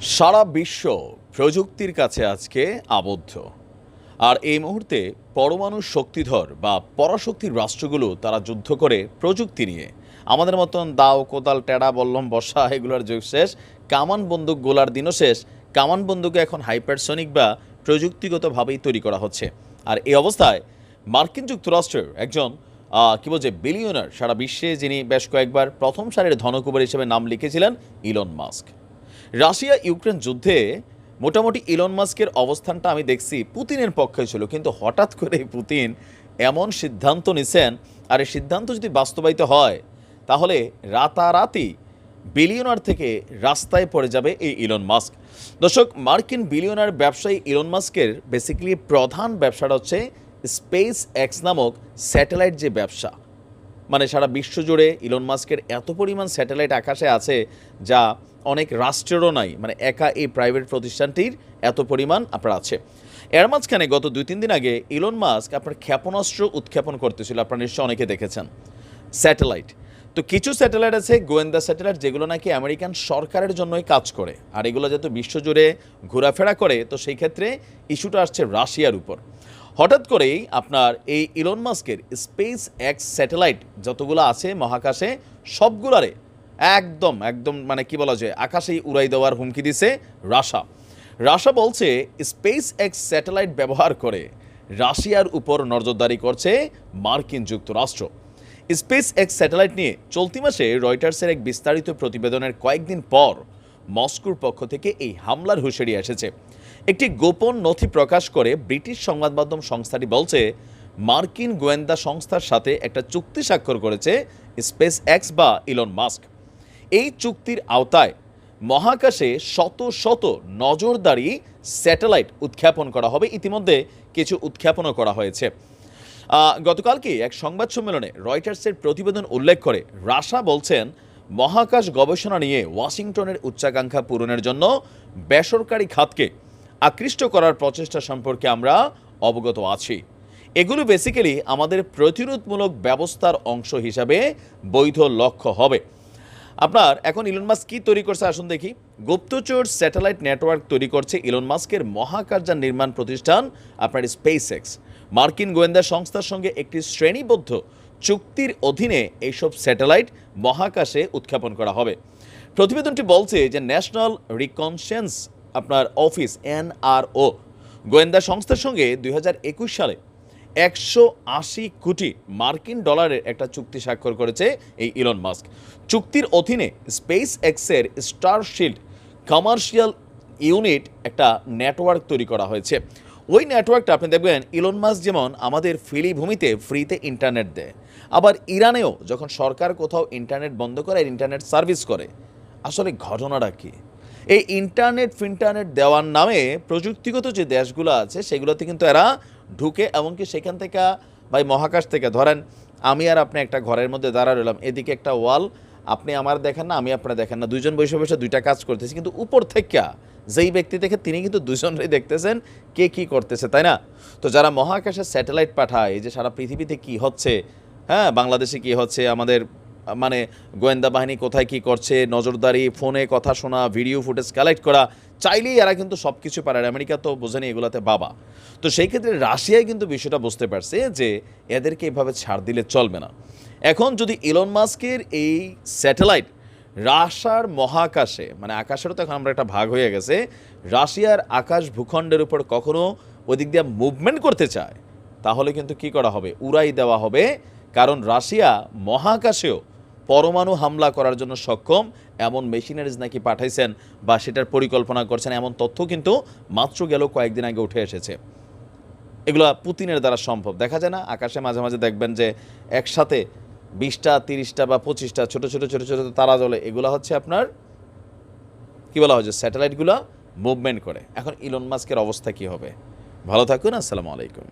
সারা বিশ্ব প্রযুক্তির কাছে আজকে আবদ্ধ। আর এই মুহূর্তে পরমাণু শক্তিধর বা পরাশক্তির রাষ্ট্রগুলো তারা যুদ্ধ করে প্রযুক্তি নিয়ে। আমাদের মতন দাও, কোদাল, টেড়া, বল্লম বসা এগুলোর যুগ শেষ, কামান বন্দুক, গোলার দিনও শেষ। কামান বন্দুকে এখন হাইপারসনিক বা প্রযুক্তিগতভাবেই তৈরি করা হচ্ছে। আর এই অবস্থায় মার্কিন যুক্তরাষ্ট্রের একজন কি বলছে, বিলিয়নার সারা বিশ্বে যিনি বেশ কয়েকবার প্রথম সারির ধনকুবের হিসেবে নাম লিখেছিলেন, ইলন মাস্ক। রাশিয়া ইউক্রেন যুদ্ধে মোটামুটি ইলন মাস্কের অবস্থানটা আমি দেখছি পুতিনের পক্ষে ছিল, কিন্তু হঠাৎ করে পুতিন এমন সিদ্ধান্ত নিছেন, আর এই সিদ্ধান্ত যদি বাস্তবায়িত হয়, তাহলে রাতারাতি বিলিয়নার থেকে রাস্তায় পড়ে যাবে এই ইলন মাস্ক দর্শক, মার্কিন বিলিয়নার ব্যবসায়ী ইলন মাস্কের বেসিক্যালি প্রধান ব্যবসাটা হচ্ছে স্পেস এক্স নামক স্যাটেলাইট যে ব্যবসা। মানে সারা বিশ্ব জুড়ে ইলন মাস্কের এত পরিমাণ স্যাটেলাইট আকাশে আছে, যা অনেক রাষ্ট্রেরও নাই মানে একা এই প্রাইভেট প্রতিষ্ঠানটির এত পরিমাণ আপনার আছে। এর মাঝখানে গত দুই, তিন দিন আগে ইলন মাস্ক আপনার ক্ষেপণাস্ত্র উৎক্ষেপণ করতেছিল, আপনারা নিশ্চয় অনেকে দেখেছেন। স্যাটেলাইট তো কিছু স্যাটেলাইট আছে, গোয়েন্দা স্যাটেলাইট যেগুলো নাকি আমেরিকান সরকারের জন্যই কাজ করে। আর এগুলো যেহেতু বিশ্বজুড়ে ঘোরাফেরা করে, তো সেই ক্ষেত্রে ইস্যুটা আসছে রাশিয়ার উপর। হঠাৎ করেই আপনার এই ইলন মাস্কের স্পেস এক্স স্যাটেলাইট যতগুলো আছে মহাকাশে, সবগুলারে একদম একদম মানে কি বলা যায়, আকাশেই উড়াই দেওয়ার হুমকি দিছে রাশা। রাশা বলছে স্পেস এক্স স্যাটেলাইট ব্যবহার করে রাশিয়ার উপর নজরদারি করছে মার্কিন যুক্তরাষ্ট্র। স্পেস এক্স স্যাটেলাইট নিয়ে চলতি মাসে রয়টার্সের এক বিস্তারিত প্রতিবেদনের কয়েকদিন পর মস্কোর পক্ষ থেকে এই হামলার হুঁশিয়ারি এসেছে। একটি গোপন নথি প্রকাশ করে ব্রিটিশ সংবাদ মাধ্যম সংস্থাটি বলছে, মার্কিন গোয়েন্দা সংস্থার সাথে একটা চুক্তি স্বাক্ষর করেছে স্পেস এক্স বা ইলন মাস্ক এই চুক্তির আওতায় মহাকাশে শত শত নজরদারি স্যাটেলাইট উৎক্ষেপণ করা হবে। ইতিমধ্যে কিছু উৎক্ষেপণও করা হয়েছে। গতকালকে এক সংবাদ সম্মেলনে রয়টার্সের প্রতিবেদন উল্লেখ করে রাশা বলছেন, মহাকাশ গবেষণা নিয়ে ওয়াশিংটনের উচ্চাকাঙ্ক্ষা পূরণের জন্য বেসরকারি খাতকে আকৃষ্ট করার প্রচেষ্টা সম্পর্কে আমরা অবগত আছি। এগুলো বেসিক্যালি আমাদের প্রতিরোধমূলক ব্যবস্থার অংশ হিসাবে বৈধ লক্ষ্য হবে। আপনার, এখন ইলন মাস্ক কি তৈরি করছে আসুন দেখি। গুপ্তচর স্যাটেলাইট নেটওয়ার্ক তৈরি করছে ইলন মাস্কের মহাকাশযান নির্মাণ প্রতিষ্ঠান, আপনার স্পেস এক্স মার্কিন গোয়েন্দা সংস্থার সঙ্গে একটি শ্রেণীবদ্ধ চুক্তির অধীনে এইসব স্যাটেলাইট মহাকাশে উৎক্ষেপণ করা হবে। প্রতিবেদনটি বলছে যে ন্যাশনাল রিকনসেন্স আপনার অফিস এনআরও গোয়েন্দা সংস্থার সঙ্গে দুই হাজার একুশ সালে একশো আশি কোটি মার্কিন ডলারের একটা চুক্তি স্বাক্ষর করেছে এই ইলন মাস্ক। চুক্তির অধীনে স্পেস এক্সের স্টার শিল্ড কমার্শিয়াল ইউনিট একটা নেটওয়ার্ক তৈরি করা হয়েছে। ওই নেটওয়ার্কটা আপনি দেখবেন, ইলন মাস্ক যেমন আমাদের ফিলিভূমিতে ফ্রিতে ইন্টারনেট দেয়। আবার ইরানেও যখন সরকার কোথাও ইন্টারনেট বন্ধ করে ইন্টারনেট সার্ভিস করে, আসলে ঘটনাটা কী? এই ইন্টারনেট ফিন্টারনেট দেওয়ার নামে প্রযুক্তিগত যে দেশগুলো আছে, সেগুলোতে কিন্তু এরা ঢুকে এমনকি সেখান থেকে, ভাই মহাকাশ থেকে, ধরেন আমি আর আপনি একটা ঘরের মধ্যে দাঁড়া রইলাম, এদিকে একটা ওয়াল, আপনি আমার দেখেন না, আমি আপনার দেখেন না দুজন বসে বসে দুইটা কাজ করতেছি, কিন্তু উপর থেকে যেই ব্যক্তি দেখে তিনি কিন্তু দুজনেই দেখতেছেন কে কি করতেছে, তাই না? তো যারা মহাকাশে স্যাটেলাইট পাঠায় যে সারা পৃথিবীতে কি হচ্ছে হ্যাঁ বাংলাদেশে কি হচ্ছে, আমাদের মানে গোয়েন্দা বাহিনী কোথায় কি করছে, নজরদারি, ফোনে কথা শোনা, ভিডিও ফুটেজ কালেক্ট করা, চাইলেই এরা কিন্তু সব কিছু পারে আমেরিকা তো বোঝেনি এগুলাতে বাবা। তো সেই ক্ষেত্রে রাশিয়ায় কিন্তু বিষয়টা বুঝতে পারছে যে এদেরকে এভাবে ছাড় দিলে চলবে না। এখন যদি ইলন মাস্কের এই স্যাটেলাইট রাশার মহাকাশে মানে আকাশেরও তো এখন আমরা একটা ভাগ হয়ে গেছে, রাশিয়ার আকাশ ভূখণ্ডের উপর কখনো ওদিক দিয়ে মুভমেন্ট করতে চায়, তাহলে কিন্তু কি করা হবে? উড়াই দেওয়া হবে। কারণ রাশিয়া মহাকাশেও পরমাণু হামলা করার জন্য সক্ষম, এমন মেশিনারিজ নাকি পাঠাইছেন বা সেটার পরিকল্পনা করছেন এমন তথ্য কিন্তু মাত্র গেল কয়েকদিন আগে উঠে এসেছে। এগুলো পুতিনের দ্বারা সম্ভব। দেখা যায় না, আকাশে মাঝে মাঝে দেখবেন যে একসাথে বিশটা, তিরিশটা বা পঁচিশটা ছোট ছোট ছোট ছোট তারা জ্বলে। এগুলো হচ্ছে আপনার, কি বলা হয় যে স্যাটেলাইটগুলো মুভমেন্ট করে। এখন ইলন মাস্কের অবস্থা কি হবে? ভালো থাকুন, আসসালামু আলাইকুম।